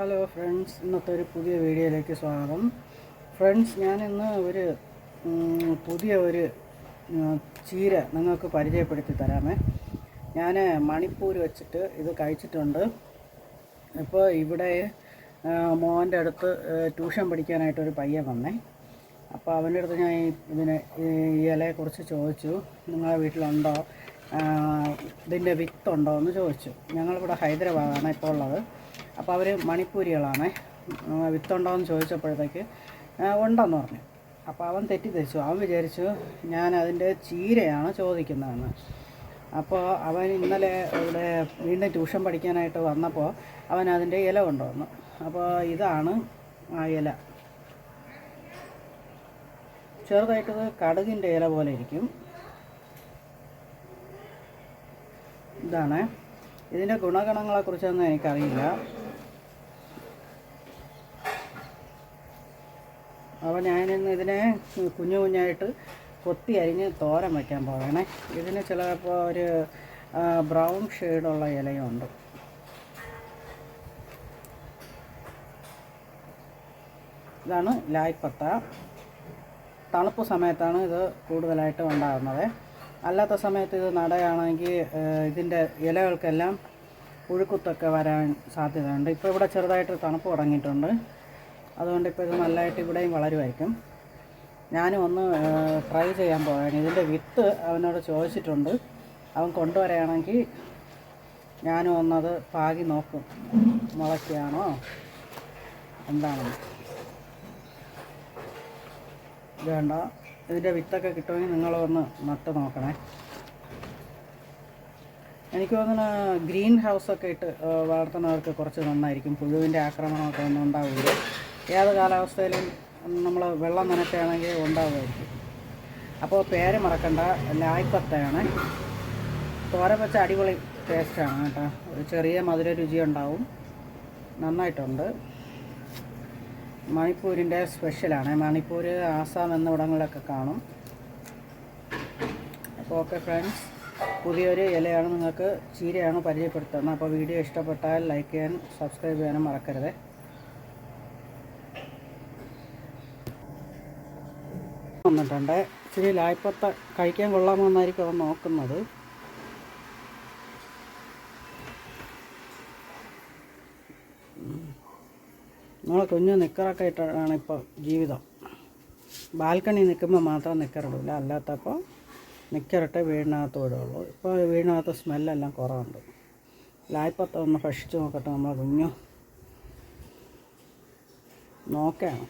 Hello friends ഇന്നത്തെ ഒരു പുതിയ വീഡിയോയിലേക്ക് സ്വാഗതം. ഫ്രണ്ട്സ് ഞാനിന്ന് ഒരു പുതിയ ഒരു ചീര നിങ്ങൾക്ക് പരിചയപ്പെടുത്തി തരാമേ. ഞാൻ മണിപ്പൂർ വെച്ചിട്ട് ഇത് കഴിച്ചിട്ടുണ്ട്. ഇപ്പോൾ ഇവിടെ മോന്റെ അടുത്ത് ട്യൂഷൻ പഠിക്കാനായിട്ടൊരു പയ്യൻ വന്നേ. അപ്പോൾ അവന്റെ അടുത്ത് ഞാൻ ഇതിനെ ഈ ഇലയെക്കുറിച്ച് ചോദിച്ചു. നിങ്ങളുടെ വീട്ടിലുണ്ടോ? ഇതിന്റെ വിത്തുണ്ടോ എന്ന് ചോദിച്ചു. ഞങ്ങളിവിടെ ഹൈദരാബാദാണ് ഇപ്പോൾ ഉള്ളത്. അപ്പോൾ അവർ മണിപ്പൂരികളാണ്. വിത്തുണ്ടോ എന്ന് ചോദിച്ചപ്പോഴത്തേക്ക് ഉണ്ടെന്ന് പറഞ്ഞു. അപ്പോൾ അവൻ തെറ്റിദ്ധരിച്ചു. അവൻ വിചാരിച്ചു ഞാൻ അതിന്റെ ചീരയാണ് ചോദിക്കുന്നതെന്ന്. അപ്പോൾ അവൻ ഇന്നലെ ഇവിടെ വീണ്ടും ട്യൂഷൻ പഠിക്കാനായിട്ട് വന്നപ്പോൾ അവൻ അതിന്റെ ഇല കൊണ്ടുവന്നു. അപ്പോൾ ഇതാണ് ആ ഇല. ചെറുതായിട്ടത് കടുകിന്റെ ഇല പോലെ ഇരിക്കും. ഇതാണ്. ഇതിന്റെ ഗുണഗണങ്ങളെക്കുറിച്ചൊന്നും എനിക്കറിയില്ല. അപ്പോൾ ഞാനിന്ന് ഇതിനെ കുഞ്ഞു കുഞ്ഞായിട്ട് കൊത്തി അരിഞ്ഞ് തോരൻ വയ്ക്കാൻ പോകണേ ഇതിന് ചിലപ്പോൾ ഒരു ബ്രൗൺ ഷെയ്ഡുള്ള ഇലയുണ്ട് ഇതാണ് ലായ്പത്ത. തണുപ്പ് സമയത്താണ് ഇത് കൂടുതലായിട്ട് ഉണ്ടാകുന്നത്. അല്ലാത്ത സമയത്ത് ഇത് നടയാണെങ്കിൽ ഇതിന്റെ ഇലകൾക്കെല്ലാം പുഴുക്കുത്തൊക്കെ വരാൻ സാധ്യതയുണ്ട്. ഇപ്പോൾ ഇവിടെ ചെറുതായിട്ട് തണുപ്പ് തുടങ്ങിയിട്ടുണ്ട്. അതുകൊണ്ട് ഇപ്പോൾ ഇത് നല്ലതായിട്ട് ഇവിടെയും വളരുമായിരിക്കും. ഞാനും ഒന്ന് ട്രൈ ചെയ്യാൻ പോവാണ്. ഇതിന്റെ വിത്ത് അവനോട് ചോദിച്ചിട്ടുണ്ട്. അവൻ കൊണ്ടുവരികയാണെങ്കിൽ ഞാനും ഒന്നത് പാകി നോക്കും. മുളയ്ക്കുകയാണോ? എന്താണെന്ന്. ഇത് വേണ്ട ഇതിന്റെ വിത്തൊക്കെ കിട്ടുമെങ്കിൽ നിങ്ങളൊന്ന് നട്ട് നോക്കണേ. എനിക്ക് തോന്നുന്നു ഗ്രീൻ ഹൗസൊക്കെ ഇട്ട് വളർത്തുന്നവർക്ക് കുറച്ച് നന്നായിരിക്കും. പുഴുവിന്റെ ആക്രമണമൊക്കെ ഒന്നും ഉണ്ടാവില്ല ഏത് കാലാവസ്ഥയിലും നമ്മൾ വെള്ളം നനയ്ക്കുകയാണെങ്കിൽ ഉണ്ടാവുമായിരിക്കും. അപ്പോൾ പേര് മറക്കണ്ട ലായ്പത്തയാണ്. തോരൻ വെച്ച അടിപൊളി ടേസ്റ്റാണ് കേട്ടോ. ഒരു ചെറിയ മധുര രുചി ഉണ്ടാവും. നന്നായിട്ടുണ്ട്. മണിപ്പൂരിന്റെ സ്പെഷ്യലാണ് മണിപ്പൂർ ആസാം എന്നിവിടങ്ങളിലൊക്കെ കാണും. അപ്പോൾ ഓക്കെ ഫ്രണ്ട്സ് പുതിയൊരു ഇലയാണ് നിങ്ങൾക്ക് ചീരയാണ് പരിചയപ്പെടുത്തുന്നത്. അപ്പോൾ വീഡിയോ ഇഷ്ടപ്പെട്ടാൽ ലൈക്ക് ചെയ്യാനും സബ്സ്ക്രൈബ് ചെയ്യാനും മറക്കരുത്. വന്നിട്ടുണ്ട്. ഇച്ചിരി ലായ്പത്ത കഴിക്കാൻ കൊള്ളാമെന്നായിരിക്കും അവൻ നോക്കുന്നത്. നമ്മളെ കുഞ്ഞ് നിക്കറൊക്കെ ഇട്ടാണ് ഇപ്പോൾ ജീവിതം. ബാൽക്കണി നിൽക്കുമ്പോൾ മാത്രം നിക്കറിടില്ല അല്ലാത്തപ്പോൾ നിക്കറിട്ട് വീടിനകത്ത് വിടുള്ളൂ. ഇപ്പോൾ വീടിനകത്ത് സ്മെല്ലെല്ലാം കുറവുണ്ട്. ലായ്പത്ത ഒന്ന് ഭക്ഷിച്ച് നോക്കട്ടെ നമ്മളെ കുഞ്ഞു. നോക്കുകയാണ്